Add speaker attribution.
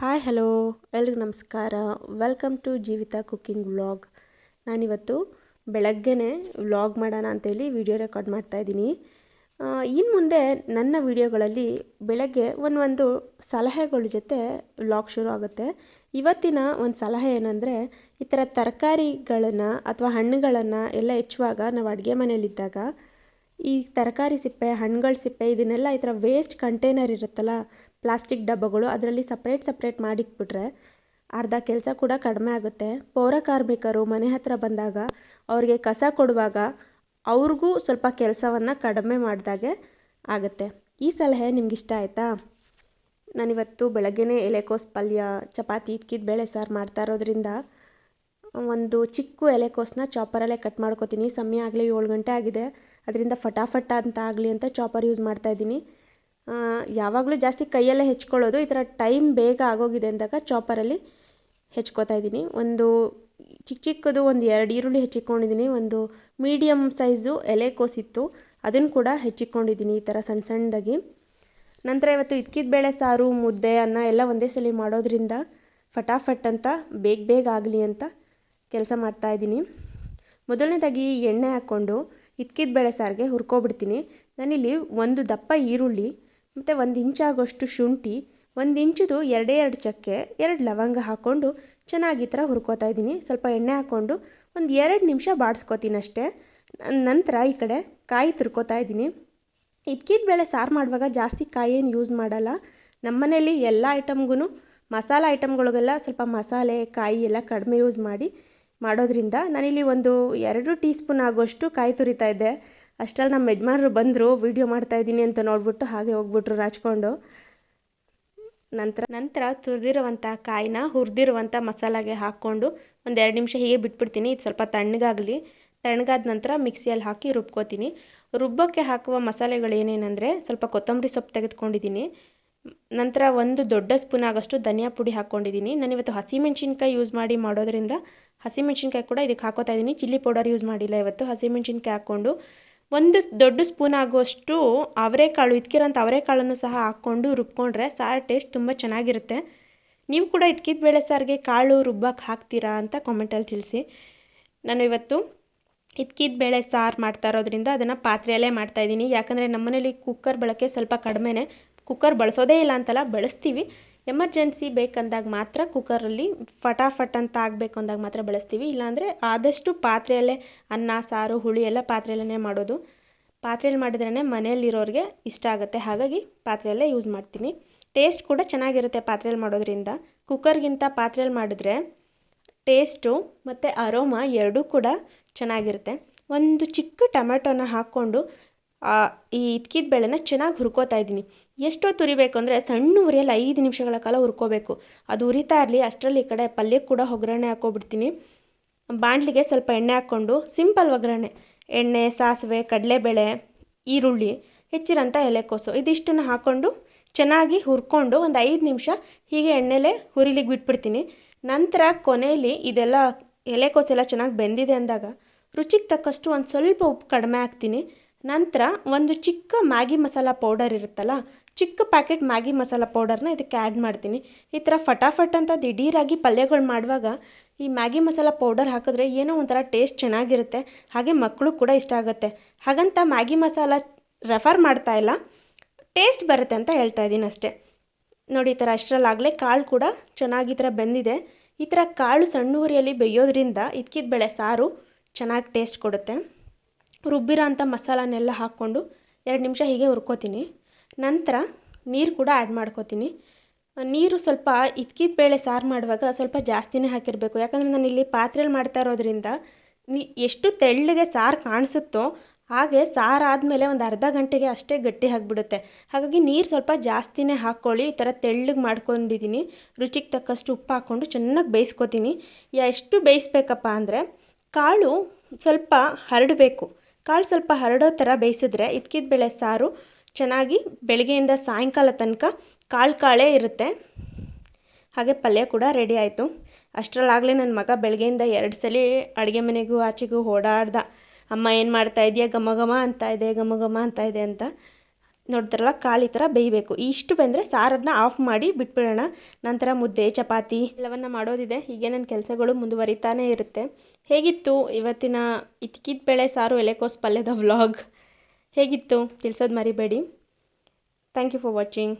Speaker 1: Hi, hello. ಎಲ್ರಿಗೂ ನಮಸ್ಕಾರ. Welcome to Jeevitha cooking vlog. ನಾನಿವತ್ತು ಬೆಳಗ್ಗೆನೇ ವ್ಲಾಗ್ ಮಾಡೋಣ ಅಂತೇಳಿ ವಿಡಿಯೋ ರೆಕಾರ್ಡ್ ಮಾಡ್ತಾಯಿದ್ದೀನಿ ಇನ್ನು ಮುಂದೆ ನನ್ನ ವಿಡಿಯೋಗಳಲ್ಲಿ ಬೆಳಗ್ಗೆ ಒಂದೊಂದು ಸಲಹೆಗಳ ಜೊತೆ ವ್ಲಾಗ್ ಶುರು ಆಗುತ್ತೆ. ಇವತ್ತಿನ ಒಂದು ಸಲಹೆ ಏನಂದರೆ, ಈ ಥರ ತರಕಾರಿಗಳನ್ನು ಅಥವಾ ಹಣ್ಣುಗಳನ್ನು ಎಲ್ಲ ಹೆಚ್ಚುವಾಗ ನಾವು ಅಡುಗೆ ಮನೆಯಲ್ಲಿದ್ದಾಗ, ಈ ತರಕಾರಿ ಸಿಪ್ಪೆ, ಹಣ್ಣುಗಳ ಸಿಪ್ಪೆ, ಇದನ್ನೆಲ್ಲ ಈ ಥರ ವೇಸ್ಟ್ ಕಂಟೈನರ್ ಇರುತ್ತಲ್ಲ ಪ್ಲಾಸ್ಟಿಕ್ ಡಬ್ಬಗಳು ಅದರಲ್ಲಿ ಸಪ್ರೇಟ್ ಸಪ್ರೇಟ್ ಮಾಡಿಟ್ಬಿಟ್ರೆ ಅರ್ಧ ಕೆಲಸ ಕೂಡ ಕಡಿಮೆ ಆಗುತ್ತೆ. ಪೌರ ಕಾರ್ಮಿಕರು ಮನೆ ಹತ್ತಿರ ಬಂದಾಗ ಅವ್ರಿಗೆ ಕಸ ಕೊಡುವಾಗ ಅವ್ರಿಗೂ ಸ್ವಲ್ಪ ಕೆಲಸವನ್ನು ಕಡಿಮೆ ಮಾಡಿದಾಗೆ ಆಗುತ್ತೆ. ಈ ಸಲಹೆ ನಿಮ್ಗೆ ಇಷ್ಟ ಆಯಿತಾ? ನಾನಿವತ್ತು ಬೆಳಗ್ಗೆನೇ ಎಲೆಕೋಸ್ ಪಲ್ಯ, ಚಪಾತಿ, ಇದ್ಕಿದ ಬೇಳೆ ಸಾರು ಮಾಡ್ತಾ ಇರೋದ್ರಿಂದ ಒಂದು ಚಿಕ್ಕ ಎಲೆಕೋಸನ್ನ ಚಾಪರಲ್ಲೇ ಕಟ್ ಮಾಡ್ಕೊತೀನಿ. ಸಮಯ ಆಗಲಿ ಏಳು ಗಂಟೆ ಆಗಿದೆ. ಅದರಿಂದ ಫಟಾಫಟ ಅಂತ ಆಗಲಿ ಅಂತ ಚಾಪರ್ ಯೂಸ್ ಮಾಡ್ತಾಯಿದ್ದೀನಿ ಯಾವಾಗಲೂ ಜಾಸ್ತಿ ಕೈಯಲ್ಲೇ ಹೆಚ್ಕೊಳ್ಳೋದು. ಈ ಥರ ಟೈಮ್ ಬೇಗ ಆಗೋಗಿದೆ ಅಂದಾಗ ಚಾಪರಲ್ಲಿ ಹೆಚ್ಕೋತಾ ಇದ್ದೀನಿ. ಒಂದು ಚಿಕ್ಕ ಚಿಕ್ಕದು ಒಂದು ಎರಡು ಈರುಳ್ಳಿ ಹೆಚ್ಚಿಕೊಂಡಿದ್ದೀನಿ. ಒಂದು ಮೀಡಿಯಮ್ ಸೈಜು ಎಲೆಕೋಸಿತ್ತು. ಅದನ್ನು ಕೂಡ ಹೆಚ್ಚಿಕೊಂಡಿದ್ದೀನಿ ಈ ಥರ ಸಣ್ಣ ಸಣ್ಣದಾಗಿ. ನಂತರ ಇವತ್ತು ಇದ್ಕಿದ ಬೇಳೆ ಸಾರು, ಮುದ್ದೆ, ಅನ್ನ ಎಲ್ಲ ಒಂದೇ ಸಲ ಮಾಡೋದ್ರಿಂದ ಫಟಾಫಟ್ ಅಂತ, ಬೇಗ ಬೇಗ ಆಗಲಿ ಅಂತ ಕೆಲಸ ಮಾಡ್ತಾಯಿದ್ದೀನಿ ಮೊದಲನೇದಾಗಿ ಎಣ್ಣೆ ಹಾಕ್ಕೊಂಡು ಇದ್ಕಿದ ಬೇಳೆ ಸಾರಿಗೆ ಹುರ್ಕೊಬಿಡ್ತೀನಿ. ನಾನಿಲ್ಲಿ ಒಂದು ದಪ್ಪ ಈರುಳ್ಳಿ ಮತ್ತು ಒಂದು ಇಂಚಾಗೋಷ್ಟು ಶುಂಠಿ, ಒಂದು ಇಂಚುದು ಎರಡೇ ಎರಡು ಚಕ್ಕೆ, ಎರಡು ಲವಂಗ ಹಾಕ್ಕೊಂಡು ಚೆನ್ನಾಗಿ ಈ ಥರ ಹುರ್ಕೋತಾ ಇದ್ದೀನಿ. ಸ್ವಲ್ಪ ಎಣ್ಣೆ ಹಾಕ್ಕೊಂಡು ಒಂದು ಎರಡು ನಿಮಿಷ ಬಾಡಿಸ್ಕೋತೀನಿ ಅಷ್ಟೇ. ನಂತರ ಈ ಕಡೆ ಕಾಯಿ ತುರ್ಕೋತಾ ಇದ್ದೀನಿ. ಇದ್ಕಿದ ಬೇಳೆ ಸಾರು ಮಾಡುವಾಗ ಜಾಸ್ತಿ ಕಾಯಿ ಏನು ಯೂಸ್ ಮಾಡಲ್ಲ. ನಮ್ಮನೇಲಿ ಎಲ್ಲ ಐಟಮ್ಗೂ ಮಸಾಲ ಐಟಮ್ಗಳಿಗೆಲ್ಲ ಸ್ವಲ್ಪ ಮಸಾಲೆ, ಕಾಯಿ ಎಲ್ಲ ಕಡಿಮೆ ಯೂಸ್ ಮಾಡಿ ಮಾಡೋದ್ರಿಂದ ನಾನಿಲ್ಲಿ ಒಂದು ಎರಡು ಟೀ ಸ್ಪೂನ್ ಆಗೋಷ್ಟು ಕಾಯಿ ತುರಿತಾ ಇದ್ದೆ. ಅಷ್ಟರಲ್ಲಿ ನಮ್ಮ ಯಜಮಾನ್ರು ಬಂದರು, ವೀಡಿಯೋ ಮಾಡ್ತಾಯಿದ್ದೀನಿ ಅಂತ ನೋಡ್ಬಿಟ್ಟು ಹಾಗೆ ಹೋಗ್ಬಿಟ್ರು ರಾಚ್ಕೊಂಡು ನಂತರ ನಂತರ ತುರಿದಿರುವಂಥ ಕಾಯಿನ ಹುರಿದಿರುವಂಥ ಮಸಾಲಾಗೆ ಹಾಕ್ಕೊಂಡು ಒಂದು ಎರಡು ನಿಮಿಷ ಹೀಗೆ ಬಿಟ್ಬಿಡ್ತೀನಿ. ಇದು ಸ್ವಲ್ಪ ತಣ್ಣಗಾಗಲಿ. ತಣ್ಣಗಾದ ನಂತರ ಮಿಕ್ಸಿಯಲ್ಲಿ ಹಾಕಿ ರುಬ್ಕೋತೀನಿ. ರುಬ್ಬಕ್ಕೆ ಹಾಕುವ ಮಸಾಲೆಗಳು ಏನೇನೆಂದರೆ, ಸ್ವಲ್ಪ ಕೊತ್ತಂಬರಿ ಸೊಪ್ಪು ತೆಗೆದುಕೊಂಡಿದ್ದೀನಿ. ನಂತರ ಒಂದು ದೊಡ್ಡ ಸ್ಪೂನ್ ಆಗೋಷ್ಟು ಧನಿಯಾ ಪುಡಿ ಹಾಕ್ಕೊಂಡಿದ್ದೀನಿ. ನಾನಿವತ್ತು ಹಸಿಮೆಣ್ಸಿನ್ಕಾಯಿ ಯೂಸ್ ಮಾಡಿ ಮಾಡೋದ್ರಿಂದ, ಹಸಿಮೆಣ್ಸಿನ್ಕಾಯಿ ಕೂಡ ಇದಕ್ಕೆ ಹಾಕೋತಾ ಇದ್ದೀನಿ. ಚಿಲ್ಲಿ ಪೌಡರ್ ಯೂಸ್ ಮಾಡಿಲ್ಲ ಇವತ್ತು. ಹಸಿಮೆಣ್ಸಿನ್ಕಾಯಿ ಹಾಕ್ಕೊಂಡು ಒಂದು ದೊಡ್ಡ ಸ್ಪೂನ್ ಆಗುವಷ್ಟು ಅವರೆಕಾಳು ಇದ್ಕಿರೋಂಥ ಅವರೆಕಾಳನ್ನು ಸಹ ಹಾಕ್ಕೊಂಡು ರುಬ್ಕೊಂಡ್ರೆ ಸಾರು ಟೇಸ್ಟ್ ತುಂಬ ಚೆನ್ನಾಗಿರುತ್ತೆ. ನೀವು ಕೂಡ ಇದ್ಕಿದ ಬೇಳೆ ಸಾರಿಗೆ ಕಾಳು ರುಬ್ಬಕ್ಕೆ ಹಾಕ್ತೀರಾ ಅಂತ ಕಾಮೆಂಟಲ್ಲಿ ತಿಳಿಸಿ. ನಾನು ಇವತ್ತು ಇದ್ಕಿದ ಬೇಳೆ ಸಾರು ಮಾಡ್ತಾ ಇರೋದ್ರಿಂದ ಅದನ್ನು ಪಾತ್ರೆಯಲ್ಲೇ ಮಾಡ್ತಾಯಿದ್ದೀನಿ ಯಾಕಂದರೆ ನಮ್ಮನೇಲಿ ಕುಕ್ಕರ್ ಬಳಕೆ ಸ್ವಲ್ಪ ಕಡಿಮೆನೇ. ಕುಕ್ಕರ್ ಬಳಸೋದೇ ಇಲ್ಲ ಅಂತಲ್ಲ, ಬಳಸ್ತೀವಿ. ಎಮರ್ಜೆನ್ಸಿ ಬೇಕಂದಾಗ ಮಾತ್ರ ಕುಕ್ಕರಲ್ಲಿ ಫಟಾಫಟ್ ಅಂತ ಆಗಬೇಕು ಅಂದಾಗ ಮಾತ್ರ ಬಳಸ್ತೀವಿ. ಇಲ್ಲಾಂದರೆ ಆದಷ್ಟು ಪಾತ್ರೆಯಲ್ಲೇ ಅನ್ನ, ಸಾರು, ಹುಳಿ ಎಲ್ಲ ಪಾತ್ರೆಯಲ್ಲೇ ಮಾಡೋದು. ಪಾತ್ರೆಯಲ್ಲಿ ಮಾಡಿದ್ರೇ ಮನೆಯಲ್ಲಿರೋರಿಗೆ ಇಷ್ಟ ಆಗುತ್ತೆ. ಹಾಗಾಗಿ ಪಾತ್ರೆಯಲ್ಲೇ ಯೂಸ್ ಮಾಡ್ತೀನಿ. ಟೇಸ್ಟ್ ಕೂಡ ಚೆನ್ನಾಗಿರುತ್ತೆ ಪಾತ್ರೆಯಲ್ಲಿ ಮಾಡೋದ್ರಿಂದ. ಕುಕ್ಕರ್ಗಿಂತ ಪಾತ್ರೆಯಲ್ಲಿ ಮಾಡಿದ್ರೆ ಟೇಸ್ಟು ಮತ್ತು ಅರೋಮ ಎರಡೂ ಕೂಡ ಚೆನ್ನಾಗಿರುತ್ತೆ. ಒಂದು ಚಿಕ್ಕ ಟೊಮೆಟೊನ ಹಾಕ್ಕೊಂಡು ಈ ಇಟ್ಕಿದ ಬೇಳೆನ ಚೆನ್ನಾಗಿ ಹುರ್ಕೋತಾ ಇದ್ದೀನಿ. ಎಷ್ಟೊತ್ತು ಹುರಿಬೇಕು ಅಂದರೆ ಸಣ್ಣ ಉರಿಯಲ್ಲಿ ಐದು ನಿಮಿಷಗಳ ಕಾಲ ಹುರ್ಕೋಬೇಕು. ಅದು ಹುರಿತಾ ಇರಲಿ, ಅಷ್ಟರಲ್ಲಿ ಈ ಕಡೆ ಪಲ್ಯಕ್ಕೆ ಕೂಡ ಒಗ್ಗರಣೆ ಹಾಕ್ಕೊಬಿಡ್ತೀನಿ ಬಾಣಲಿಗೆ ಸ್ವಲ್ಪ ಎಣ್ಣೆ ಹಾಕ್ಕೊಂಡು, ಸಿಂಪಲ್ ಒಗ್ಗರಣೆ. ಎಣ್ಣೆ, ಸಾಸಿವೆ, ಕಡಲೆಬೇಳೆ, ಈರುಳ್ಳಿ, ಹೆಚ್ಚಿರೋಂಥ ಎಲೆಕೋಸು. ಇದಿಷ್ಟನ್ನು ಹಾಕ್ಕೊಂಡು ಚೆನ್ನಾಗಿ ಹುರ್ಕೊಂಡು ಒಂದು ಐದು ನಿಮಿಷ ಹೀಗೆ ಎಣ್ಣೆಲೇ ಹುರಿಲಿಕ್ಕೆ ಬಿಟ್ಬಿಡ್ತೀನಿ. ನಂತರ ಕೊನೆಯಲ್ಲಿ ಇದೆಲ್ಲ ಎಲೆಕೋಸೆಲ್ಲ ಚೆನ್ನಾಗಿ ಬೆಂದಿದೆ ಅಂದಾಗ ರುಚಿಗೆ ತಕ್ಕಷ್ಟು ಒಂದು ಸ್ವಲ್ಪ ಉಪ್ಪು ಕಡಿಮೆ ಹಾಕ್ತೀನಿ. ನಂತರ ಒಂದು ಚಿಕ್ಕ ಮ್ಯಾಗಿ ಮಸಾಲ ಪೌಡರ್ ಇರುತ್ತಲ್ಲ, ಚಿಕ್ಕ ಪ್ಯಾಕೆಟ್ ಮ್ಯಾಗಿ ಮಸಾಲ ಪೌಡರ್ನ ಇದಕ್ಕೆ ಆ್ಯಡ್ ಮಾಡ್ತೀನಿ. ಈ ಥರ ಫಟಾಫಟ್ ಅಂತ ದಿಢೀರಾಗಿ ಪಲ್ಯಗಳು ಮಾಡುವಾಗ ಈ ಮ್ಯಾಗಿ ಮಸಾಲ ಪೌಡರ್ ಹಾಕಿದ್ರೆ ಏನೋ ಒಂಥರ ಟೇಸ್ಟ್ ಚೆನ್ನಾಗಿರುತ್ತೆ, ಹಾಗೆ ಮಕ್ಕಳು ಕೂಡ ಇಷ್ಟ ಆಗುತ್ತೆ. ಹಾಗಂತ ಮ್ಯಾಗಿ ಮಸಾಲ ರೆಫರ್ ಮಾಡ್ತಾ ಇಲ್ಲ ಟೇಸ್ಟ್ ಬರುತ್ತೆ ಅಂತ ಹೇಳ್ತಾ ಇದ್ದೀನಿ ಅಷ್ಟೇ. ನೋಡಿ ಈ ಥರ ಅಷ್ಟರಲ್ಲಾಗಲೇ ಕಾಳು ಕೂಡ ಚೆನ್ನಾಗಿ ಈ ಥರ ಬೆಂದಿದೆ. ಈ ಥರ ಕಾಳು ಸಣ್ಣ ಉರಿಯಲ್ಲಿ ಬೇಯೋದ್ರಿಂದ ಇದ್ಕಿದ ಬೆಳೆ ಸಾರು ಚೆನ್ನಾಗಿ ಟೇಸ್ಟ್ ಕೊಡುತ್ತೆ. ರುಬ್ಬಿರೋ ಅಂಥ ಮಸಾಲನೆಲ್ಲ ಹಾಕ್ಕೊಂಡು ಎರಡು ನಿಮಿಷ ಹೀಗೆ ಹುರ್ಕೋತೀನಿ. ನಂತರ ನೀರು ಕೂಡ ಆ್ಯಡ್ ಮಾಡ್ಕೋತೀನಿ. ನೀರು ಸ್ವಲ್ಪ ಇದ್ಕಿದ ಬೇಳೆ ಸಾರು ಮಾಡುವಾಗ ಸ್ವಲ್ಪ ಜಾಸ್ತಿನೇ ಹಾಕಿರಬೇಕು. ಯಾಕಂದರೆ ನಾನು ಇಲ್ಲಿ ಪಾತ್ರೆಯಲ್ಲಿ ಮಾಡ್ತಾ ಇರೋದ್ರಿಂದ ಎಷ್ಟು ತೆಳ್ಳಗೆ ಸಾರು ಕಾಣಿಸುತ್ತೋ ಹಾಗೆ ಸಾರು ಆದಮೇಲೆ ಒಂದು ಅರ್ಧ ಗಂಟೆಗೆ ಅಷ್ಟೇ ಗಟ್ಟಿ ಆಗಿಬಿಡುತ್ತೆ. ಹಾಗಾಗಿ ನೀರು ಸ್ವಲ್ಪ ಜಾಸ್ತಿನೇ ಹಾಕ್ಕೊಳ್ಳಿ. ಈ ಥರ ತೆಳ್ಳಗೆ ಮಾಡ್ಕೊಂಡಿದ್ದೀನಿ. ರುಚಿಗೆ ತಕ್ಕಷ್ಟು ಉಪ್ಪು ಹಾಕ್ಕೊಂಡು ಚೆನ್ನಾಗಿ ಬೇಯಿಸ್ಕೊತೀನಿ. ಎಷ್ಟು ಬೇಯಿಸ್ಬೇಕಪ್ಪ ಅಂದರೆ ಕಾಳು ಸ್ವಲ್ಪ ಹರಡಬೇಕು. ಕಾಳು ಸ್ವಲ್ಪ ಹರಡೋ ಥರ ಬೇಯಿಸಿದ್ರೆ ಇದ್ಕಿದ ಬೇಳೆ ಸಾರು ಚೆನ್ನಾಗಿ ಬೆಳಗ್ಗೆಯಿಂದ ಸಾಯಂಕಾಲ ತನಕ ಕಾಳು ಕಾಳೇ ಇರುತ್ತೆ. ಹಾಗೆ ಪಲ್ಯ ಕೂಡ ರೆಡಿ ಆಯಿತು. ಅಷ್ಟರಲ್ಲಾಗಲೇ ನನ್ನ ಮಗ ಬೆಳಗ್ಗೆಯಿಂದ ಎರಡು ಸಲ ಅಡುಗೆ ಮನೆಗೂ ಆಚೆಗೂ ಓಡಾಡ್ದ. ಅಮ್ಮ ಏನು ಮಾಡ್ತಾ ಇದೆಯಾ? ಘಮ ಘಮ ಅಂತ ಇದೆ, ಘಮ ಘಮ ಅಂತ ಇದೆ ಅಂತ ನೋಡ್ತಾರಲ್ಲ, ಕಾಳು ಥರ ಬೇಯಬೇಕು. ಇಷ್ಟು ಬಂದರೆ ಸಾರದನ್ನ ಆಫ್ ಮಾಡಿ ಬಿಟ್ಬಿಡೋಣ. ನಂತರ ಮುದ್ದೆ, ಚಪಾತಿ ಎಲ್ಲವನ್ನು ಮಾಡೋದಿದೆ. ಹೀಗೆ ನನ್ನ ಕೆಲಸಗಳು ಮುಂದುವರಿತಾನೇ ಇರುತ್ತೆ. ಹೇಗಿತ್ತು ಇವತ್ತಿನ ಇತ್ಕಿದ ಬೇಳೆ ಸಾರು ಎಲೆಕೋಸ್ ಪಲ್ಯದ ವ್ಲಾಗ್ ಹೇಗಿತ್ತು? ತಿಳಿಸೋದು ಮರಿಬೇಡಿ. Thank you for watching